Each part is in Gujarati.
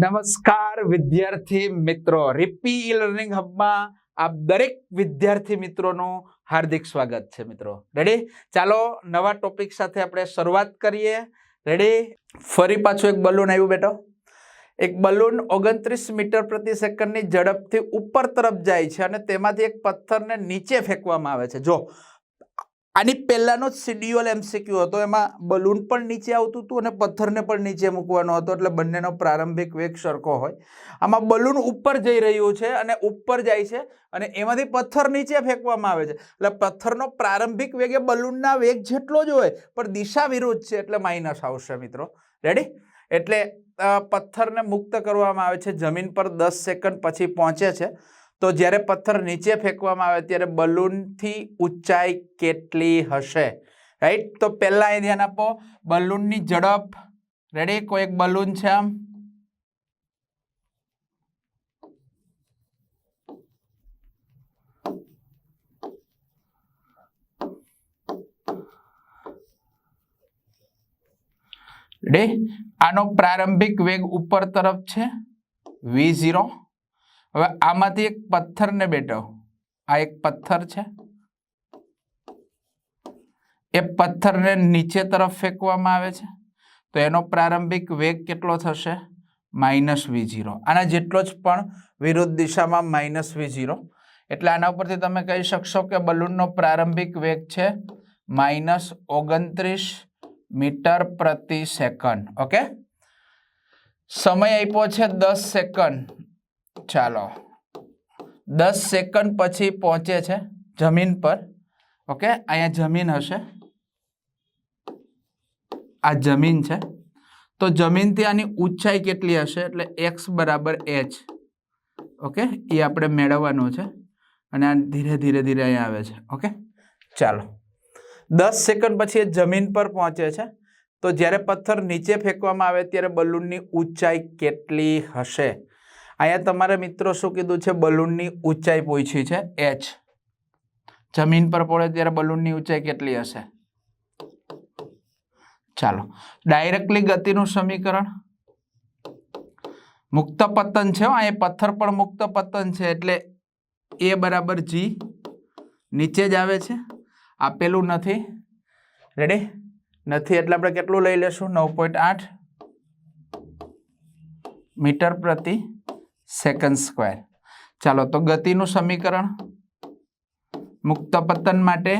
નમસ્કાર વિદ્યાર્થી મિત્રો. રિપી ઈ લર્નિંગ હબમાં આપ દરેક વિદ્યાર્થી મિત્રોનું હાર્દિક સ્વાગત છે મિત્રો. રેડી ચાલો નવા ટોપિક સાથે આપણે શરૂઆત કરીએ. રેડી ફરી પાછું એક બલૂન આવ્યું બેટો. એક બલૂન ઓગણત્રીસ મીટર પ્રતિ સેકન્ડની ઝડપથી ઉપર તરફ જાય છે અને તેમાંથી એક પથ્થરને નીચે ફેંકવામાં આવે છે. જો આની પહેલાંનો જ શિડ્યુઅલ એમસીક્યુ હતો. એમાં બલૂન પણ નીચે આવતું હતું અને પથ્થરને પણ નીચે મૂકવાનો હતો. એટલે બંનેનો પ્રારંભિક વેગ સરખો હોય. આમાં બલૂન ઉપર જઈ રહ્યું છે અને ઉપર જાય છે અને એમાંથી પથ્થર નીચે ફેંકવામાં આવે છે. એટલે પથ્થરનો પ્રારંભિક વેગ એ બલૂનના વેગ જેટલો જ હોય, પણ દિશા વિરુદ્ધ છે એટલે માઇનસ આવશે મિત્રો. રેડી એટલે પથ્થરને મુક્ત કરવામાં આવે છે. જમીન પર દસ સેકન્ડ પછી પહોંચે છે. તો જ્યારે પથ્થર નીચે ફેંકવામાં આવે ત્યારે બલૂનથી ઊંચાઈ કેટલી હશે? રાઈટ તો પહેલા એ ધ્યાન આપો. બલૂનની ઝડપ. રેડી કોઈ એક બલૂન છે આમ? રેડી આનો પ્રારંભિક વેગ ઉપર તરફ છે. વી ઝીરો હવે આમાંથી એક પથ્થરને બેટો આ એક પથ્થર છે. એ પથ્થરને નીચે તરફ ફેંકવામાં આવે છે. તો એનો પ્રારંભિક વેગ કેટલો થશે? Minus V zero. આના જેટલો જ પણ વિરુદ્ધ દિશામાં માઇનસ વી ઝીરો. એટલે આના ઉપરથી તમે કહી શકશો કે બલૂનનો પ્રારંભિક વેગ છે માઇનસ ઓગણત્રીસ મીટર પ્રતિ સેકન્ડ. ઓકે? સમય આપ્યો છે દસ સેકન્ડ. ચાલો. દસ સેકન્ડ પછી પહોંચે છે જમીન પર. ઓકે, અહીંયા જમીન હશે. આ જમીન છે. તો જમીનથી આની ઊંચાઈ કેટલી હશે? એટલે એક્સ બરાબર એચ. ઓકે, એ આપણે મેળવવાનું છે. અને આ ધીરે ધીરે ધીરે અહીંયા આવે છે. ઓકે, ચાલો. દસ સેકન્ડ પછી એ જમીન પર પહોંચે છે. તો જ્યારે પથ્થર નીચે ફેંકવામાં આવે ત્યારે બલૂનની ઊંચાઈ કેટલી હશે? અહીંયા તમારે મિત્રો શું કીધું છે? બલૂનની ઊંચાઈ પૂછી છે. એચ જમીન પર પડે ત્યારે બલૂનની ઊંચાઈ કેટલી હશે? ચાલો. ડાયરેક્ટલી ગતિનું સમીકરણ. મુક્ત પતન છે આ અહીંયા પથ્થર પણ મુક્ત પતન છે, એટલે એ બરાબર જી નીચે જ આવે છે. આપેલું નથી. રેડી નથી, એટલે આપણે કેટલું લઈ લેશું? નવ પોઈન્ટ આઠ મીટર પ્રતિ સેકન્ડ સ્ક્વેર ચાલો, તો ગતિનું સમીકરણ મુક્ત પતન માટે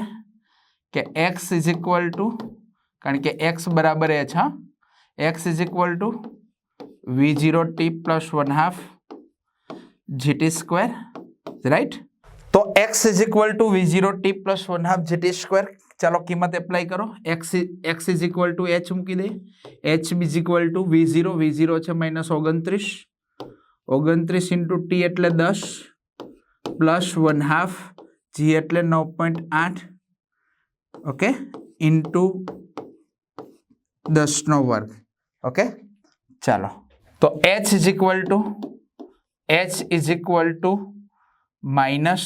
કે એક્સ ઇઝ ઇક્વલ ટુ કારણ કે એક્સ બરાબર એચ છે X is equal to V zero T plus one half G T square right તો X is equal to V zero T plus one half G T square ચાલો, કિંમત એપ્લાય કરો. X X is equal to H મૂકી દઈએ. H is equal to V zero V zero છે માઇનસ ઓગણત્રીસ. ઓગણત્રીસ ઇન્ટુ ટી એટલે દસ, પ્લસ વન હાફ જી એટલે નવ પોઈન્ટ આઠ. ઓકે? ઇન્ટુ દસનો વર્ગ. ઓકે? ચાલો. તો H is equal to H is equal to minus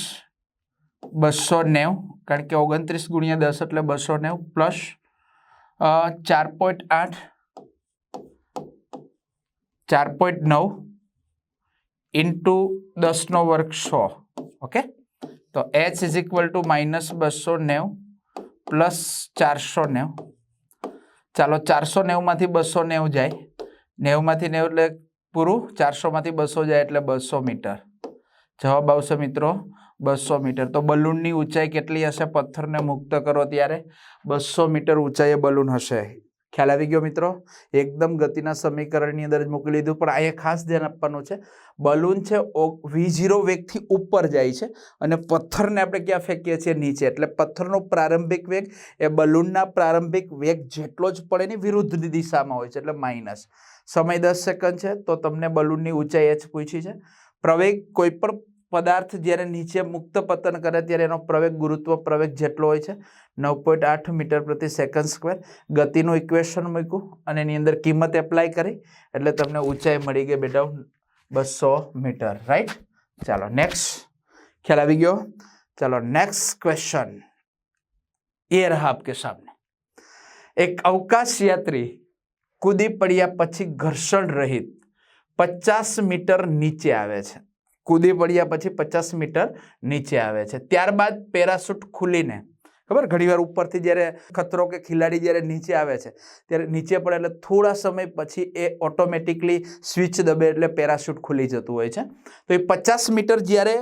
બસો નેવું, કારણ કે ઓગણત્રીસ ગુણ્યા દસ એટલે બસો નેવું પ્લસ ચાર પોઈન્ટ આઠ, ચાર પોઈન્ટ નવ ઇન્ટુ દસનો વર્ગ સો. ઓકે? તો h is equal to minus બસો નેવું પ્લસ ચારસો નેવું. ચાલો ચારસો નેવુંમાંથી બસો નેવું જાય. નેવુંમાંથી નેવું એટલે પૂરું? ચારસોમાંથી બસો જાય એટલે બસો મીટર. જવાબ આવશે મિત્રો બસો મીટર. તો બલૂનની ઊંચાઈ કેટલી હશે? પથ્થરને મુક્ત કરો ત્યારે. બસો મીટર ઊંચાઈએ બલૂન હશે. ખ્યાલ આવી ગયો મિત્રો? એકદમ ગતિના સમીકરણની અંદર જ મૂકી લીધું. પણ અહીંયા ખાસ ધ્યાન આપવાનું છે. બલૂન છે વી ઝીરો વેગથી ઉપર જાય છે અને પથ્થરને આપણે ક્યાં ફેંકીએ છીએ? નીચે. એટલે પથ્થરનો પ્રારંભિક વેગ એ બલૂનના પ્રારંભિક વેગ જેટલો જ પડે એની વિરુદ્ધ દિશામાં હોય છે. એટલે માઇનસ સમય દસ સેકન્ડ છે, તો તમને બલૂનની ઊંચાઈ એચ પૂછી છે. પ્રવેગ કોઈ પણ પદાર્થ જ્યારે નીચે મુક્ત પતન કરે ત્યારે એનો પ્રવેગ ગુરુત્વ પ્રવેગ જેટલો હોય છે, નવ પોઈન્ટ આઠ મીટર પ્રતિ સેકન્ડ સ્ક્વેર. ગતિનું ઇક્વેશન મૂક્યું અને એની અંદર કિંમત એપ્લાય કરી, એટલે તમને ઊંચાઈ મળી ગઈ બેટા બસો મીટર. રાઈટ ચાલો નેક્સ્ટ ખ્યાલ આવી ગયો? ચાલો નેક્સ્ટ ક્વેશ્ચન એ રહા આપકે સામને. એક અવકાશ યાત્રી કૂદી પડ્યા પછી ઘર્ષણ રહિત પચાસ મીટર નીચે આવે છે. કૂદી પડ્યા પછી પચાસ મીટર નીચે આવે છે. ત્યારબાદ પેરાશૂટ ખુલીને, ખબર? ઘણીવાર ઉપરથી જ્યારે ખતરો કે ખિલાડી જ્યારે નીચે આવે છે, ત્યારે નીચે પડે એટલે થોડા સમય પછી એ ઓટોમેટિકલી સ્વિચ દબે એટલે પેરાશૂટ ખુલી જતું હોય છે. તો એ પચાસ મીટર જ્યારે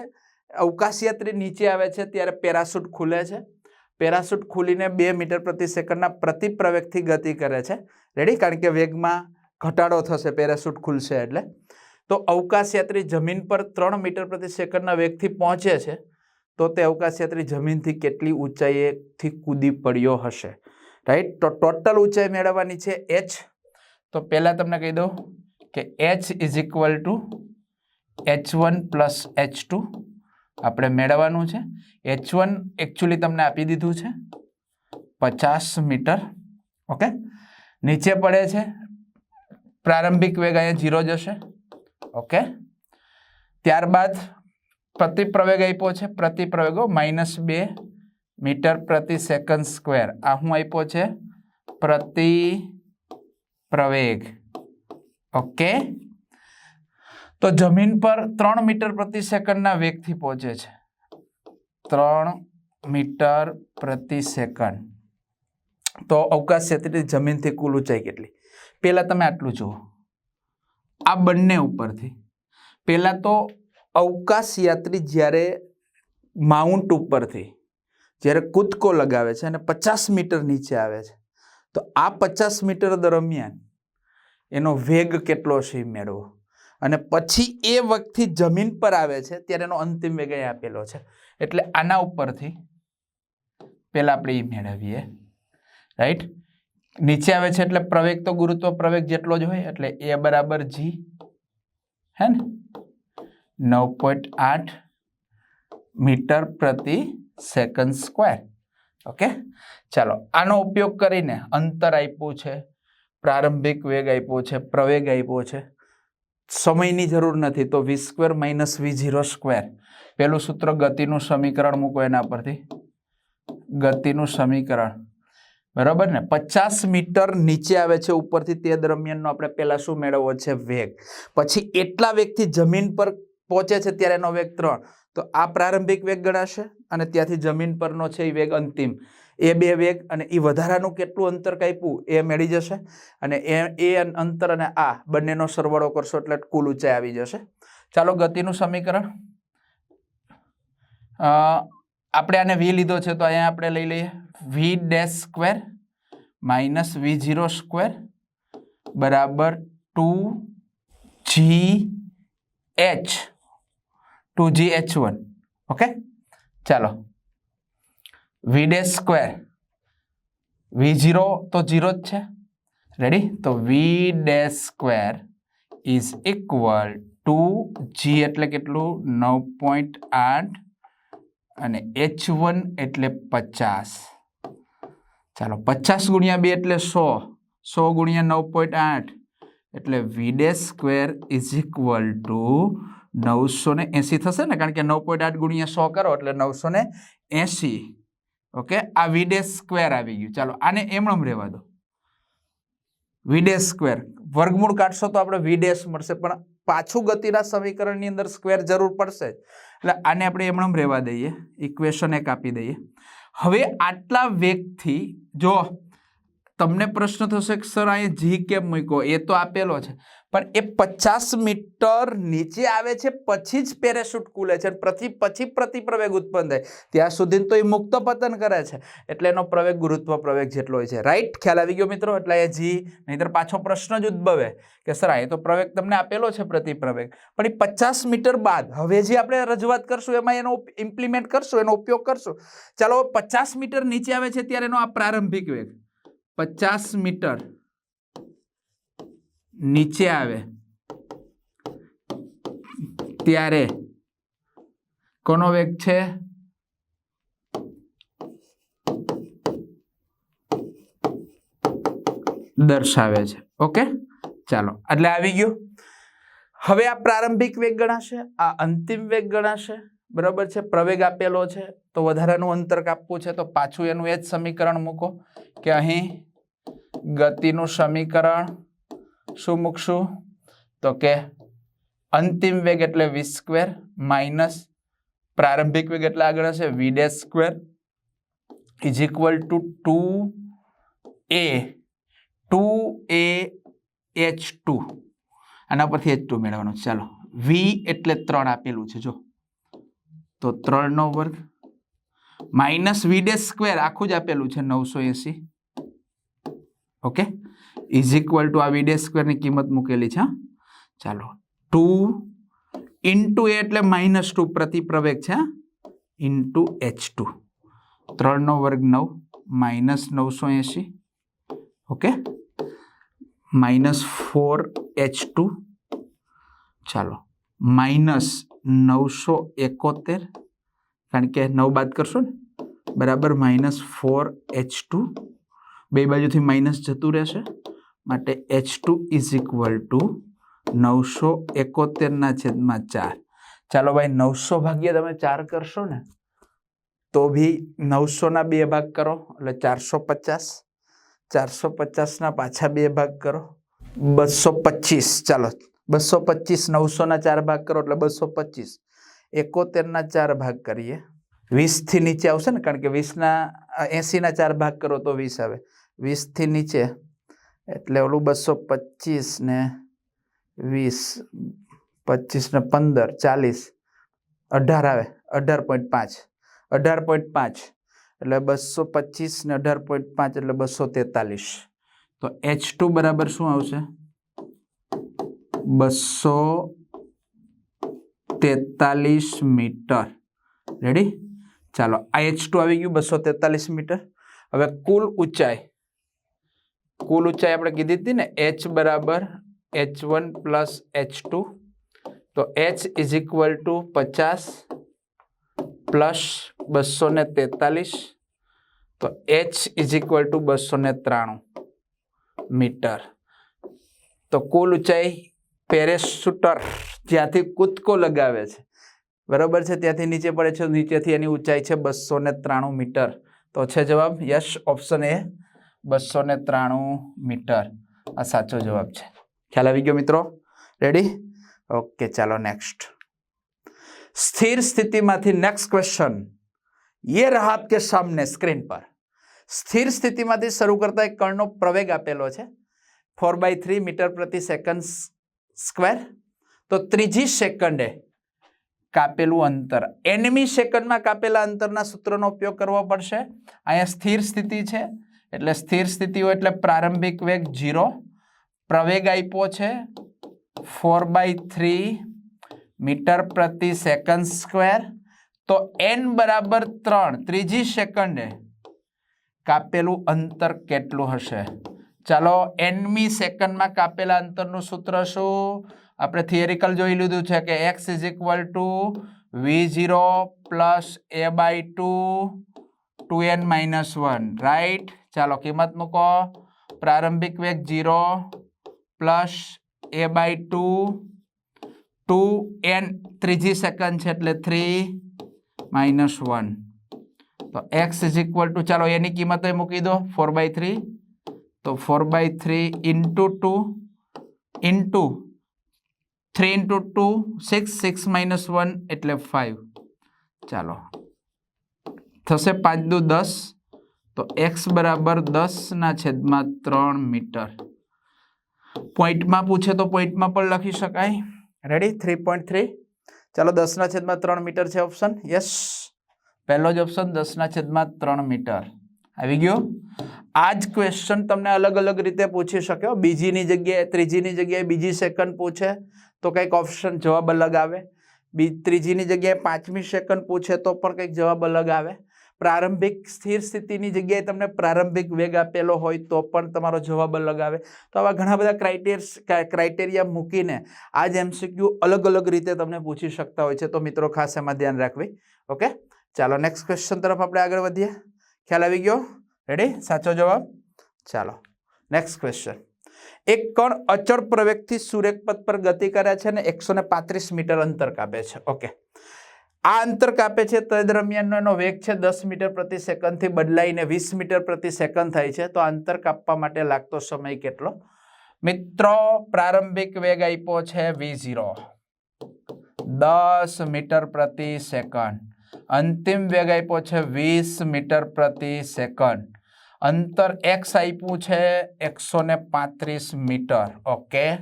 અવકાશયાત્રી નીચે આવે છે, ત્યારે પેરાશૂટ ખુલે છે. પેરાશૂટ ખુલીને બે મીટર પ્રતિ સેકન્ડના પ્રતિપ્રવેગથી ગતિ કરે છે. રેડી કારણ કે વેગમાં ઘટાડો થશે, પેરાશૂટ ખુલશે એટલે. તો અવકાશયાત્રી જમીન પર ત્રણ મીટર પ્રતિ સેકન્ડના વેગથી પહોંચે છે, તો તે અવકાશયાત્રી જમીનથી કેટલી ઊંચાઈએથી કૂદી પડ્યો હશે? રાઈટ તો ટોટલ ઊંચાઈ મેળવવાની છે એચ તો પહેલાં તમને કહી દઉં કે h is equal to h one plus h two આપણે મેળવવાનું છે. એચ વન એકચ્યુઅલી તમને આપી દીધું છે પચાસ મીટર. ઓકે નીચે પડે છે. પ્રારંભિક વેગ અહીંયા જીરો જશે ઓકે? ત્યારબાદ પ્રતિ પ્રવેગ આપ્યો છે. પ્રતિપ્રવેગો માઇનસ બે મીટર પ્રતિ સેકન્ડ સ્ક્વેર. આ શું આપ્યો છે? પ્રતિ પ્રવેગ ઓકે? તો જમીન પર ત્રણ મીટર પ્રતિ સેકન્ડના વેગથી પહોંચે છે. ત્રણ મીટર પ્રતિ સેકન્ડ. તો અવકાશ ક્ષેત્રની જમીનથી કુલ ઊંચાઈ કેટલી? પહેલાં તમે આટલું જુઓ. આ બંને ઉપરથી. પહેલાં તો અવકાશ યાત્રી જ્યારે માઉન્ટ ઉપરથી, જ્યારે કૂદકો લગાવે છે અને પચાસ મીટર નીચે આવે છે, તો આ પચાસ મીટર દરમિયાન એનો વેગ કેટલો છે એ મેળવો. અને પછી એ વખતથી જમીન પર આવે છે, ત્યારે એનો અંતિમ વેગ આપેલો છે. એટલે આના ઉપરથી પહેલાં આપણે એ મેળવીએ. રાઈટ? નીચે આવે છે એટલે પ્રવેગ તો ગુરુત્વ પ્રવેગ જેટલો જ હોય એટલે એ બરાબર જી. હે ને? નવ પોઈન્ટ આઠ મીટર પ્રતિ સેકન્ડ સ્ક્વેર. ઓકે? ચાલો, આનો ઉપયોગ કરીને અંતર આપ્યું છે, પ્રારંભિક વેગ આપ્યો છે, પ્રવેગ આપ્યો છે. સમયની જરૂર નથી તો v square minus v zero square. પેલું સૂત્ર ગતિનું સમીકરણ મૂકો એના પરથી. ગતિનું સમીકરણ. બરાબર ને? પચાસ મીટર નીચે આવે છે, ઉપરથી તે દરમિયાનનો આપણે પહેલાં શું મેળવવો છે? વેગ. પછી એટલા વેગથી જમીન પર પહોંચે છે ત્યારે એનો વેગ ત્રણ. તો આ પ્રારંભિક વેગ ગણાશે અને ત્યાંથી જમીન પરનો છે એ વેગ અંતિમ. એ બે વેગ અને એ વધારાનું કેટલું અંતર કાપ્યું એ મેળી જશે અને એ એ અંતર અને આ બંનેનો સરવાળો કરશો એટલે કુલ ઊંચાઈ આવી જશે. ચાલો ગતિનું સમીકરણ. આપણે આને વી લીધો છે તો અહીંયા આપણે લઈ લઈએ. V dash square minus v zero square બરાબર two g h two g h one okay ચાલો. V dash square v zero તો ઝીરો જ છે. રેડી તો v dash square is equal to g એટલે કેટલું? નવ પોઈન્ટ આઠ અને એચ વન એટલે પચાસ. ચાલો, પચાસ ગુણ્યા બે એટલે સો. સો ગુણ્યા નવ પોઈન્ટ આઠ. એટલે v dash square is equal to નવસો ને એંસી થશે ને? કારણ કે નવ પોઈન્ટ આઠ ગુણ્યા સો કરો એટલે નવસો ને એંસી. ઓકે, આ વીડે સ્ક્વેર આવી ગયું. ચાલો, આને એમણમ રહેવા દો. વીડે સ્ક્વેર વર્ગમૂળ કાઢશો તો આપણે વીડેસ મળશે, પણ પાછું ગતિના સમીકરણની અંદર સ્ક્વેર જરૂર પડશે. એટલે આને આપણે એમણમ રહેવા દઈએ. ઇક્વેશન એક આપી દઈએ. હવે આટલા વેગથી જો તમને પ્રશ્ન થશે કે, સર, અહીંયા જી કેમ મૂક્યો? એ તો આપેલો છે. પણ એ પચાસ મીટર નીચે આવે છે, પછી જ પેરેશૂટ ખુલે છે પછી પછી પ્રતિપ્રવેગ ઉત્પન્ન થાય. ત્યાં સુધી તો એ મુક્ત પતન કરે છે. એટલે એનો પ્રવેગ ગુરુત્વ પ્રવેગ જેટલો હોય છે. રાઈટ ખ્યાલ આવી ગયો મિત્રો? એટલે એ જી, નહીંતર પાછો પ્રશ્ન જ ઉદ્ભવે કે, સર અહીં તો પ્રવેગ તમને આપેલો છે પ્રતિપ્રવેગ પણ એ પચાસ મીટર બાદ, હવે જે આપણે રજૂઆત કરશું, એમાં એનો ઇમ્પ્લિમેન્ટ કરશું, એનો ઉપયોગ કરશું. ચાલો, પચાસ મીટર નીચે આવે છે ત્યારે એનો આ પ્રારંભિક વેગ. પચાસ મીટર. નીચે આવે. ત્યારે કોનો વેગ છે? દર્શાવે છે. ઓકે? ચાલો, એટલે આવી ગયું. હવે આ પ્રારંભિક વેગ ગણાશે, આ અંતિમ વેગ ગણાશે. બરાબર છે? પ્રવેગ આપેલો છે. તો વધારાનું અંતર કાપવું છે, તો પાછું એનું એ જ સમીકરણ મૂકો કે અહીં ગતિનું સમીકરણ શું મૂકશું? તો કે અંતિમ વેગ એટલે વી સ્ક્વેર માઇનસ પ્રારંભિક વેગ એટલે આગળ હશે v dash square is equal to two a two a h two આના પરથી એચ ટુ મેળવવાનું. ચાલો. વી એટલે ત્રણ આપેલું છે. જો. તો ત્રણનો વર્ગ માઇનસ વી ડેશ સ્ક્વેર આખું જ આપેલું છે નવસો એસી. ઓકે? ઇઝ ઇક્વલ ટુ આ વીડે સ્ક્વેરની કિંમત મૂકેલી છે ચાલો. ટુ ઇન્ટુ એ એટલે માઇનસ ટુ પ્રતિપ્રવેગ છે ઇન્ટુ એચ ટુ ત્રણનો વર્ગ નવ માઇનસ નવસો એંશી. Okay? Minus four h two ચાલો. માઇનસ નવસો એકોતેર, કારણ કે નવ બાદ કરશો ને? બરાબર માઇનસ ફોર એચ ટુ બે બાજુથી માઇનસ જતું રહેશે. માટે h two is equal to નવસો એકોતેરના છેદમાં ચાર. ચાલો ભાઈ, નવસો ભાગ્યા તમે ચાર કરશો ને, તો ભી નવસોના બે ભાગ કરો, એટલે ચારસો પચાસ. ચારસો પચાસના પાછા બે ભાગ કરો. બસો પચીસ, ચાલો. બસો પચીસ નવસોના ચાર ભાગ કરો, એટલે બસો પચીસ. એકોતેરના ચાર ભાગ કરીએ. વીસથી નીચે આવશે ને, કારણ કે વીસના એંસીના ચાર ભાગ કરો તો વીસ આવે. વીસથી નીચે એટલે ઓલું બસો પચીસ ને વીસ પચીસ ને પંદર, ચાલીસ, અઢાર આવે, અઢાર પોઈન્ટ પાંચ, અઢાર પોઈન્ટ પાંચ, એટલે બસો પચીસ ને અઢાર પોઈન્ટ પાંચ એટલે બસો તેતાલીસ. તો એચ ટુ બરાબર શું આવશે? બસો તેતાલીસ મીટર. રેડી ચાલો, આ એચ ટુ આવી ગયું બસો તેતાલીસ મીટર. હવે કુલ ઊંચાઈ કુલ ઊંચાઈ આપણે કીધી હતી ને એચ બરાબર h one plus h two તો એચ ઇઝ ઇક્વલ ટુ પચાસ પ્લસ બસો ને તેતાલીસ. તો એચ ઇઝ ઇક્વલ ટુ બસો ને ત્રાણું મીટર. તો કુલ ઊંચાઈ પેરેશૂટર જ્યાંથી કૂદકો લગાવે છે. બરાબર છે? ત્યાંથી નીચે પડે છે, નીચેથી એની ઊંચાઈ છે બસો ને ત્રાણું મીટર. તો છે જવાબ યસ ઓપ્શન એ બસો ને ત્રાણું મીટર. આ સાચો જવાબ છે. ખ્યાલ આવી ગયો મિત્રો? રેડી ઓકે ચાલો નેક્સ્ટ સ્થિર સ્થિતિમાંથી નેક્સ્ટ ક્વેશ્ચન યે રહા કે સામને? સ્ક્રીન પર. સ્થિર સ્થિતિમાંથી શરૂ કરતા એક કણનો પ્રવેગ આપેલો છે. ફોર બાય થ્રી મીટર પ્રતિ સેકન્ડ સ્ક્વેર તો ત્રીજી સેકન્ડે કાપેલું અંતર. એનમી સેકન્ડમાં કાપેલા અંતરના સૂત્રનો ઉપયોગ કરવો પડશે. અહીંયા સ્થિર સ્થિતિ છે. એટલે સ્થિર સ્થિતિ હોય એટલે પ્રારંભિક વેગ જીરો પ્રવેગ આપ્યો છે ફોર બાય થ્રી મીટર પ્રતિ સેકન્ડ સ્ક્વેર. તો એન બરાબર ત્રણ, ત્રીજી સેકન્ડે કાપેલું અંતર કેટલું હશે? ચાલો, એનમી સેકન્ડમાં કાપેલા અંતરનું સૂત્ર શું? આપણે થિયરિકલ જોઈ લીધું છે કે x is equal to v zero plus a by two two n minus one right ચાલો, કિંમત મૂકો. પ્રારંભિક વેગ zero plus a by two two n ત્રીજી સેકન્ડ છે એટલે થ્રી માઇનસ વન તો એક્સ ઇઝ ઇક્વલ ટુ ચાલો, એની કિંમત મૂકી દો ફોર બાય થ્રી તો four by three into two into three into two six six minus one એટલે ફાઇવ ચાલો. થશે પાંચ દુ દસ. તો એક્સ બરાબર દસના છેદમાં ત્રણ મીટર. પોઈન્ટમાં પૂછે તો પોઈન્ટમાં પણ લખી શકાય. રેડી થ્રી પોઈન્ટ થ્રી ચાલો દસના છેદમાં ત્રણ મીટર છે ઓપ્શન યસ પહેલો જ ઓપ્શન દસના છેદમાં ત્રણ મીટર. આવી ગયો આ જ ક્વેશ્ચન તમને અલગ અલગ રીતે પૂછી શક્યો. બીજીની જગ્યાએ, ત્રીજીની જગ્યાએ બીજી સેકન્ડ પૂછે તો કંઈક ઓપ્શન જવાબ અલગ આવે. બી, ત્રીજીની જગ્યાએ પાંચમી સેકન્ડ પૂછે તો પણ કંઈક જવાબ અલગ આવે. પ્રારંભિક સ્થિર સ્થિતિની જગ્યાએ તમને પ્રારંભિક વેગ આપેલો હોય તો પણ તમારો જવાબ અલગ આવે તો આવા ઘણા બધા ક્રાઇટેરિયસ ક્રાઇટેરિયા મૂકીને આ જ એમસીક્યુ અલગ અલગ રીતે તમને પૂછી શકતા હોય છે. તો મિત્રો, ખાસ એમાં ધ્યાન રાખવી. ઓકે? ચાલો નેક્સ્ટ ક્વેશ્ચન તરફ આપણે આગળ વધીએ. ખ્યાલ આવી ગયો? રેડી સાચો જવાબ? ચાલો નેક્સ્ટ ક્વેશ્ચન એક કણ અચળ પ્રવેગથી સુરેખપથ પર ગતિ કરે છે અને એકસો મીટર અંતર કાપે છે. ઓકે. આ અંતર કાપે છે તે દરમિયાનનો એનો વેગ છે દસ મીટર પ્રતિ સેકન્ડથી બદલાઈને વીસ મીટર પ્રતિ સેકન્ડ થાય છે. તો અંતર કાપવા માટે લાગતો સમય કેટલો? મિત્રો, પ્રારંભિક વેગ આપ્યો છે વી ઝીરો. દસ મીટર પ્રતિ સેકન્ડ. અંતિમ વેગ આપ્યો છે વીસ મીટર પ્રતિ સેકન્ડ. અંતર એક્સ આપ્યું છે એકસો પાંત્રીસ મીટર. ઓકે?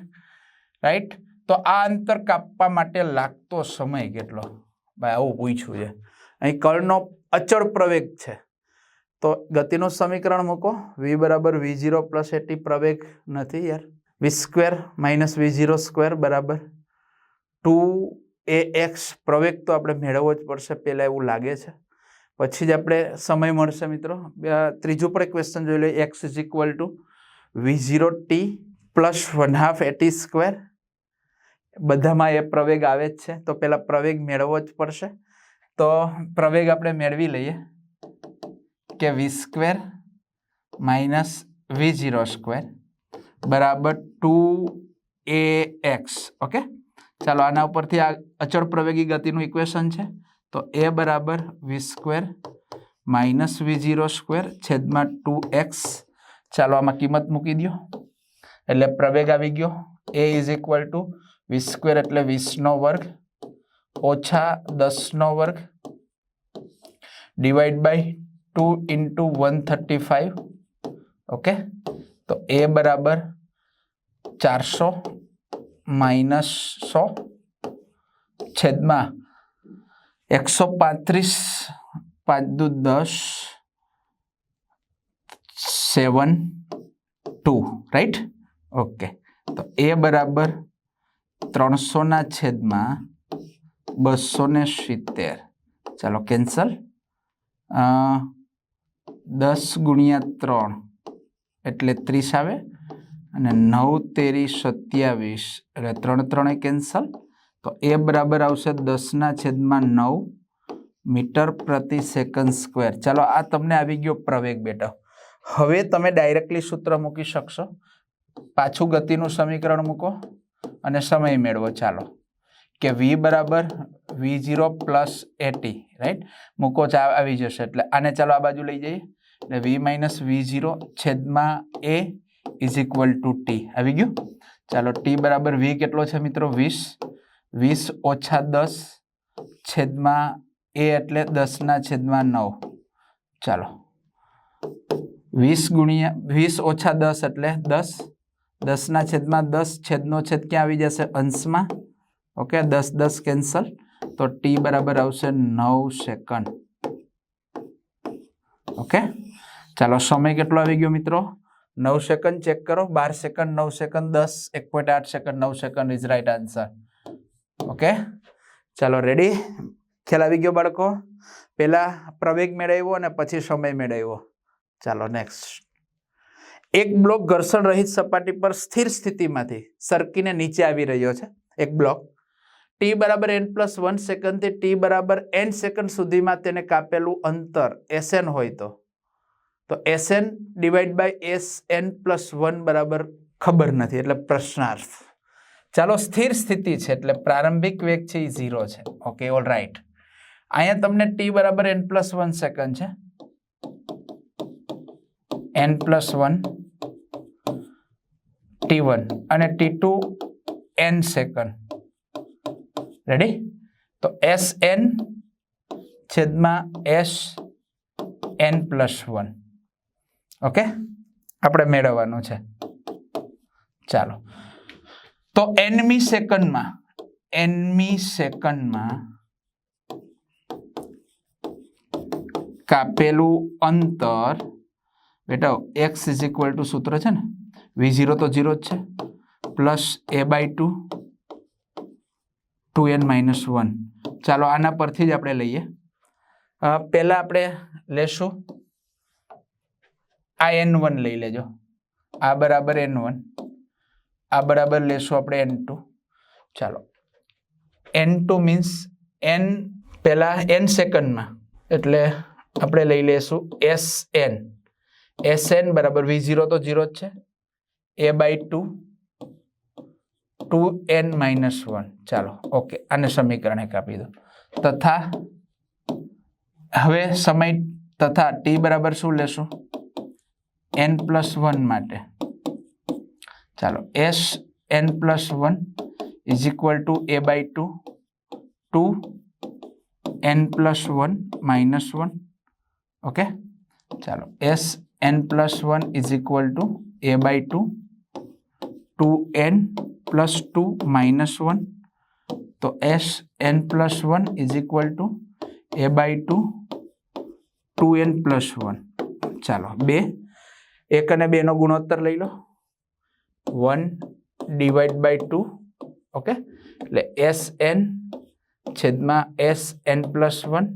રાઈટ? તો આ અંતર કાપવા માટે લાગતો સમય કેટલો? ભાઈ, આવું પૂછ્યું છે. અહીં કળનો અચળ પ્રવેગ છે. તો ગતિનું સમીકરણ મૂકો. વી બરાબર વી ઝીરો પ્લસ એટી પ્રવેગ નથી યાર. V square minus v zero square બરાબર. ટુ એ એક્સ પ્રવેગ તો આપણે મેળવવો જ પડશે પહેલાં એવું લાગે છે. પછી જ આપણે સમય મળશે મિત્રો. ત્રીજું પણ એક ક્વેશ્ચન જોઈ લઈએ x is equal to v zero t plus one half a t square બધામાં એ પ્રવેગ આવે જ છે. તો પહેલાં પ્રવેગ મેળવવો જ પડશે. તો પ્રવેગ આપણે મેળવી લઈએ કે v square minus v zero square બરાબર ટુ એ એક્સ ઓકે ચાલો, આના ઉપરથી આ અચળ પ્રવેગી ગતિનું ઇક્વેશન છે. તો એ બરાબર v square minus v zero square છેદમાં ટુ એક્સ ચાલો, આમાં કિંમત મૂકી દો એટલે પ્રવેગ આવી ગયો. A is equal to v square એટલે વીસનો વર્ગ ઓછા દસનો વર્ગ divide by two into one thirty five okay તો એ બરાબર ચારસો માઇનસ સો છેદમાં એકસો પાંત્રીસ પાંચ દુ દસ સેવન ટુ. રાઈટ ઓકે તો એ બરાબર ત્રણસોના છેદમાં બસો ને સિત્તેર. ચાલો કેન્સલ. દસ ગુણ્યા ત્રણ એટલે ત્રીસ આવે અને નવ તેરી સત્યાવીસ એટલે ત્રણ ત્રણે કેન્સલ. તો એ બરાબર આવશે દસના છેદમાં નવ મીટર પ્રતિ સેકન્ડ સ્ક્વેર. ચાલો આ તમને આવી ગયો પ્રવેગ બેટા. હવે તમે ડાયરેક્ટલી સૂત્ર મૂકી શકશો. પાછું ગતિનું સમીકરણ મૂકો. અને સમય મેળવો. ચાલો. કે વી બરાબર v zero plus a t right મૂકો ચા આવી જશે. એટલે આને ચાલો આ બાજુ લઈ જઈએ. એટલે વી માઇનસ વી ઝીરો છેદમાં a is equal to t આવી ગયું? ચાલો ટી બરાબર વી કેટલો છે મિત્રો? વીસ. વીસ ઓછા દસ છેદમાં એ એટલે દસના છેદમાં નવ. ચાલો. વીસ ગુણ્યા, વીસ ઓછા દસ એટલે દસ દસના છેદમાં દસ, છેદનો છેદ ક્યાં આવી જશે? અંશમાં. ઓકે, દસ દસ કેન્સલ. તો ટી બરાબર આવશે નવ સેકન્ડ. ઓકે, ચાલો સમય કેટલો આવી ગયો મિત્રો? નવ સેકન્ડ ચેક કરો. બાર સેકન્ડ, નવ સેકન્ડ, દસ, એક પોઈન્ટ આઠ સેકન્ડ, નવ second is right answer okay, ચાલો રેડી ખ્યાલ આવી ગયો બાળકો? પહેલા પ્રવેગ મેળવ્યો અને પછી સમય મેળવ્યો. ચાલો નેક્સ્ટ એક બ્લોક ઘર્ષણ રહિત સપાટી પર સ્થિર સ્થિતિમાંથી સરકીને નીચે આવી રહ્યો છે. એક બ્લોક. ટી બરાબર એન પ્લસ વન સેકન્ડથી ટી બરાબર એન સેકન્ડ સુધીમાં તેને કાપેલું અંતર એસએન હોય તો. તો s n divide by s n plus one બરાબર ખબર નથી, એટલે પ્રશ્નાર્થ. ચાલો સ્થિર સ્થિતિ છે, એટલે પ્રારંભિક વેગ છે એ ઝીરો છે. ઓકે ઓલ રાઈટ અહીંયા તમને ટી બરાબર એન પ્લસ વન સેકન્ડ છે. N plus one t one અને t two n second ready તો એસ એન છેદમાં s n plus one okay આપણે મેળવવાનું છે. ચાલો. તો એનમી સેકન્ડમાં એનમી સેકન્ડમાં કાપેલું અંતર બેટા એક્સ ઇઝ ઇક્વલ ટુ સૂત્ર છે ને વી ઝીરો તો ઝીરો જ છે plus a by two two n minus one ચાલો, આના પરથી જ આપણે લઈએ. પહેલાં આપણે લેશું. આ એન વન લઈ લેજો. આ બરાબર એન વન આ બરાબર લેશું આપણે એન ટુ ચાલો. એન ટુ મીન્સ એન પહેલાં એન સેકન્ડમાં એટલે આપણે લઈ લઈશું એસ એન એસ એન બરાબર વી ઝીરો તો ઝીરો જ છે. A by two two n minus one ચાલો ઓકે આને સમીકરણ એક આપી દો. તથા, હવે સમય તથા ટી બરાબર શું લેશું? એન પ્લસ વન માટે. ચાલો s n plus one is equal to a by two two n plus one minus one okay ચાલો s n plus one is equal to a by two two n plus two minus one તો s n plus one is equal to a by two two n plus one ચાલો, બે. એક અને બેનો ગુણોત્તર લઈ લો. One divide by two okay એટલે એસ એન છેદમાં એસ એન પ્લસ વન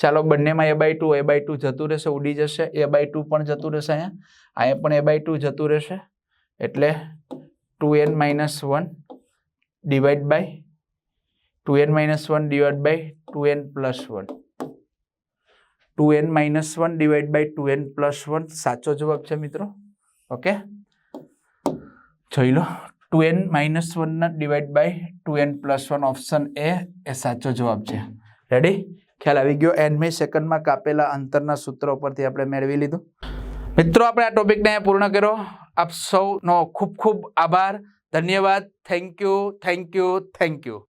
ચાલો બંનેમાં a by two a by two જતું રહેશે, ઉડી જશે. એ બાય ટુ પણ જતું રહેશે અહીંયા. અહીંયા પણ એ બાય ટુ જતું રહેશે. એટલે two n minus one divide by two n minus one divide by two n plus one two n minus one divide by two n plus one સાચો જવાબ છે મિત્રો. ઓકે જોઈ લો. Two N minus વનના divide by two n plus one option A એ સાચો જવાબ છે. રેડી ખ્યાલ આવી ગયો. એનમી સેકન્ડમાં કાપેલા અંતરના સૂત્ર ઉપરથી આપણે મેળવી લીધું. મિત્રો, આપણે આ ટોપિકને પૂર્ણ કર્યો. આપ સૌનો ખૂબ ખૂબ આભાર. ધન્યવાદ. Thank you thank you thank you